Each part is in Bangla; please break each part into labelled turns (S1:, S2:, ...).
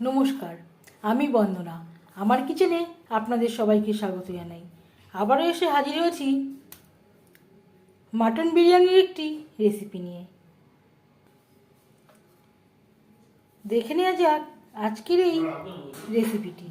S1: নমস্কার, আমি বন্দনা। আমার কিচেনে আপনাদের সবাইকে স্বাগত জানাই। আবারও এসে হাজির হয়েছি মাটন বিরিয়ানির একটি রেসিপি নিয়ে। দেখে নেওয়া যাক আজকের এই রেসিপিটি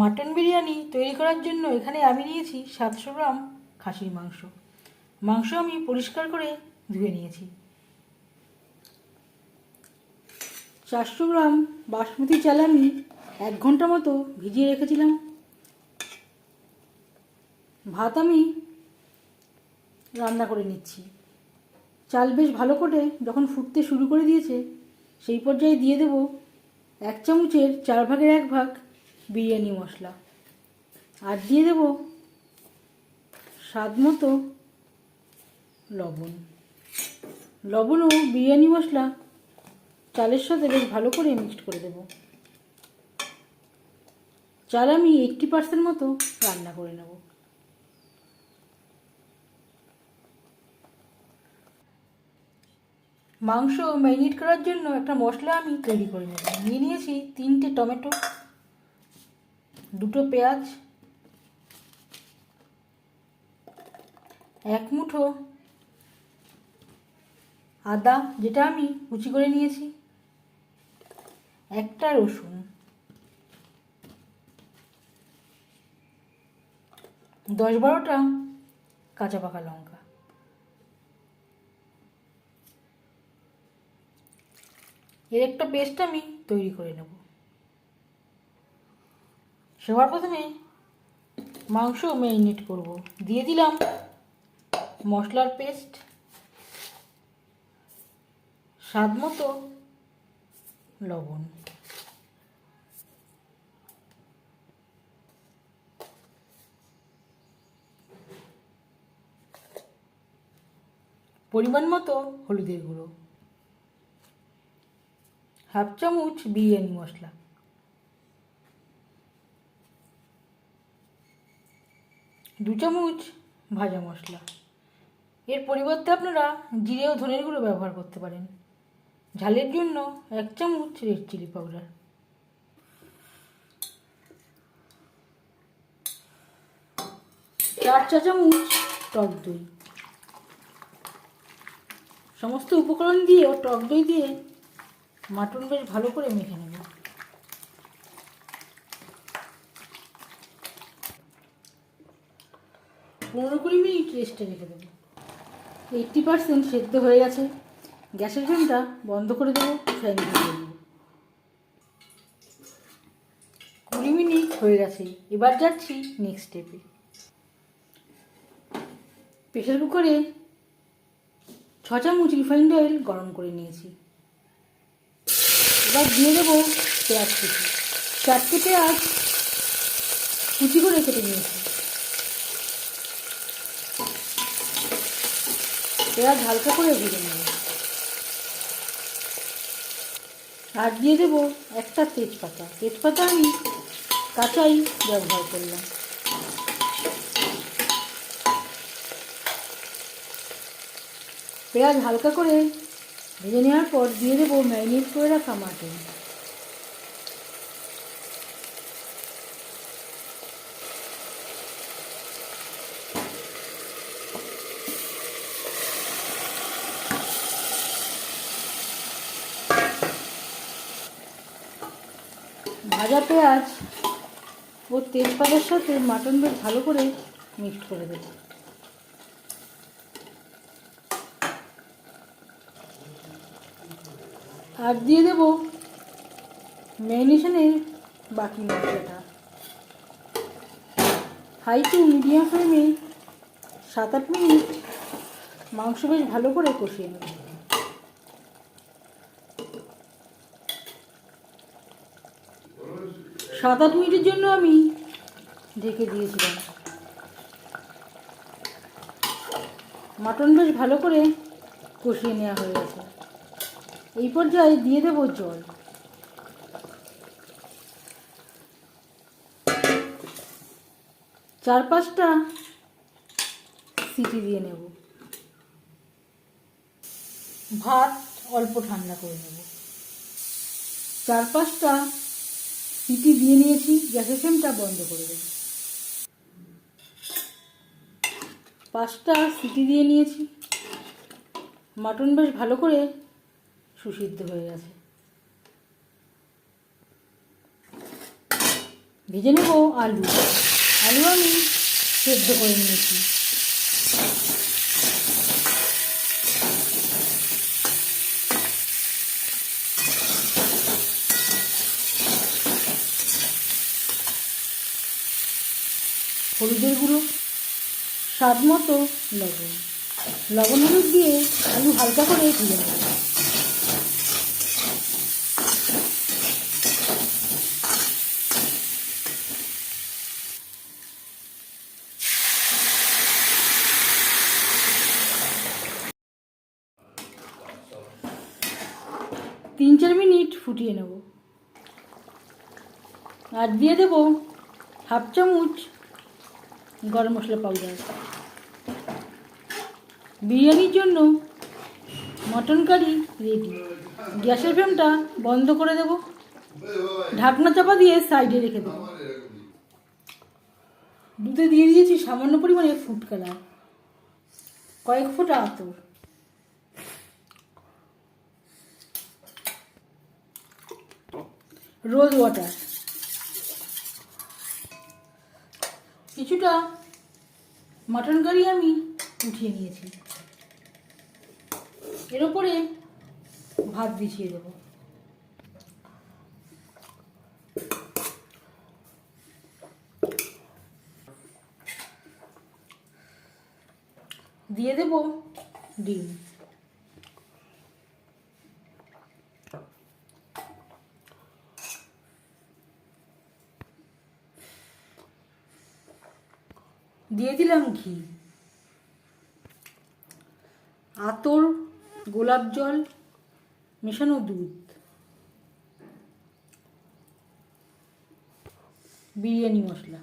S1: মাটন বিরিয়ানি তৈরি করার জন্য এখানে আমি নিয়েছি সাতশো গ্রাম খাসির মাংস। মাংস আমি পরিষ্কার করে ধুয়ে নিয়েছি। চারশো গ্রাম বাসমতি চাল আমি এক ঘণ্টা মতো ভিজিয়ে রেখেছিলাম। ভাত আমি রান্না করে নিচ্ছি। চাল বেশ ভালো করে যখন ফুটতে শুরু করে দিয়েছে, সেই পর্যায়ে দিয়ে দেব এক চামচের চার ভাগের এক ভাগ বিরিয়ানি মশলা। আর দিয়ে দেব স্বাদ মতো লবণ। লবণ ও বিরিয়ানি মশলা চালের সাথে বেশ ভালো করে মিক্সড করে দেব। চাল আমি এইটটি পার্সেন্ট মতো রান্না করে নেব। মাংস ম্যারিনেট করার জন্য একটা মশলা আমি তৈরি করে নেব। নিয়ে নিয়েছি তিনটে টমেটো। দুটো পেঁয়াজ, এক মুঠো আদা, যেটা আমি কুচি করে নিয়েছি, একটা রসুন, দশ বারোটা কাঁচা পাকা লঙ্কা, এর একটা পেস্ট আমি তৈরি করে নেব। সবার প্রথমে মাংস ম্যারিনেট করব। দিয়ে দিলাম মশলার পেস্ট স্বাদ মতো লবণ। পরিমাণ মতো হলুদের গুঁড়ো। হাফ চামচ বিরিয়ানি মশলা। দু চামচ ভাজা মশলা। এর পরিবর্তে আপনারা জিরে ও ধনের গুঁড়ো ব্যবহার করতে পারেন। ঝালের জন্য এক চামচ রেড চিলি পাউডার। চার চা চামচ টক দই। সমস্ত উপকরণ দিয়ে ও টক দই দিয়ে মাটন বেশ ভালো করে মেখে নেব পনেরো কুড়ি মিনিট রেস্টে রেখে দেবো। এইটটি পার্সেন্ট সেদ্ধ হয়ে গেছে। গ্যাসের ফ্লেমটা বন্ধ করে দেবো ফ্যান দিয়ে দেবো কুড়ি মিনিট হয়ে গেছে, এবার যাচ্ছি নেক্সট স্টেপে প্রেশার কুকারে ছ চামচ রিফাইন্ড অয়েল গরম করে নিয়েছি। এবার দিয়ে দেবো পেঁয়াজ কুচি। পেঁয়াজ কুচি করে কেটে নিয়েছি। পেঁয়াজ হালকা করে ভেজে নেব। আর দিয়ে দেবো একটা তেজপাতা। তেজপাতা আমি কাঁচাই ব্যবহার করলাম। পেঁয়াজ হালকা করে ভেজে নেওয়ার পর দিয়ে দেবো ম্যারিনেট করে রাখা মাটন। ভাজা পেঁয়াজ ও তেজপাতার সাথে মাটন বেশ ভালো করে মিক্সড করে দেবো আর দিয়ে দেবো ম্যারিনেশনের বাকি মশলাটা। হাই টু মিডিয়াম ফ্লেমে সাত আট মিনিট মাংস বেশ ভালো করে কষিয়ে নেব। সাত আট মিনিটের জন্য আমি ঢেকে দিয়েছিলাম। মাটন বেশ ভালো করে কষিয়ে নেওয়া হয়ে গেছে। এই পর্যায়ে দিয়ে দেব জল। চার পাঁচটা সিটি দিয়ে নেব। ভাত অল্প ঠান্ডা করে নেব। চার পাঁচটা সিটি দিয়ে নিয়েছি গ্যাসের ফ্লেমটা বন্ধ করে দেব। পাঁচটা সিটি দিয়ে নিয়েছি। মাটন বেশ ভালো করে সুসিদ্ধ হয়ে গেছে। ভেজে নেব আলু। আলু আমি সেদ্ধ করে নিয়েছি। হলুদের গুঁড়ো, স্বাদ মতো লবণ। লবণ হলুদ দিয়ে আলু হালকা করে ভেজে নেব। তিন চার মিনিট ফুটিয়ে নেব। আর দিয়ে দেব হাফ চামচ গরম মশলা পাউডার বিরিয়ানির জন্য মটন কারি রেডি গ্যাসের ফ্লেমটা বন্ধ করে দেব। ঢাকনা চাপা দিয়ে সাইডে রেখে দেবো। দুধে দিয়ে দিয়েছি সামান্য পরিমাণে ফুড কালার কয়েক ফোঁটা আতর। Rose water. কিছুটা মাটন কারি আমি উঠিয়ে নিয়েছি। এর উপরে ভাত বিছিয়ে দেবো। দিয়ে দেব ডিম। দিয়ে দিলাম ঘি। আতর, গোলাপ জল, মেশানো দুধ। বিরিয়ানি মশলা।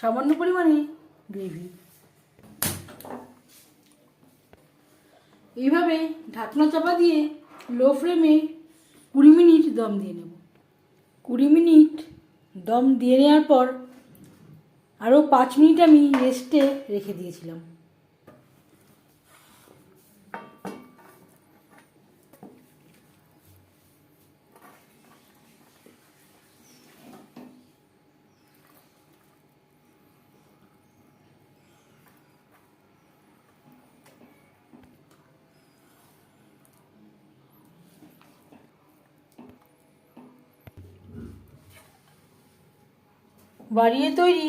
S1: সামান্য পরিমাণে গ্রেভি। এইভাবে ঢাকনা চাপা দিয়ে লো ফ্লেমে কুড়ি মিনিট দম দিয়ে নেব। কুড়ি মিনিট দম দিয়ে নেওয়ার পর আরও পাঁচ মিনিট আমি রেস্টে রেখে দিয়েছিলাম। বাড়িয়ে তৈরি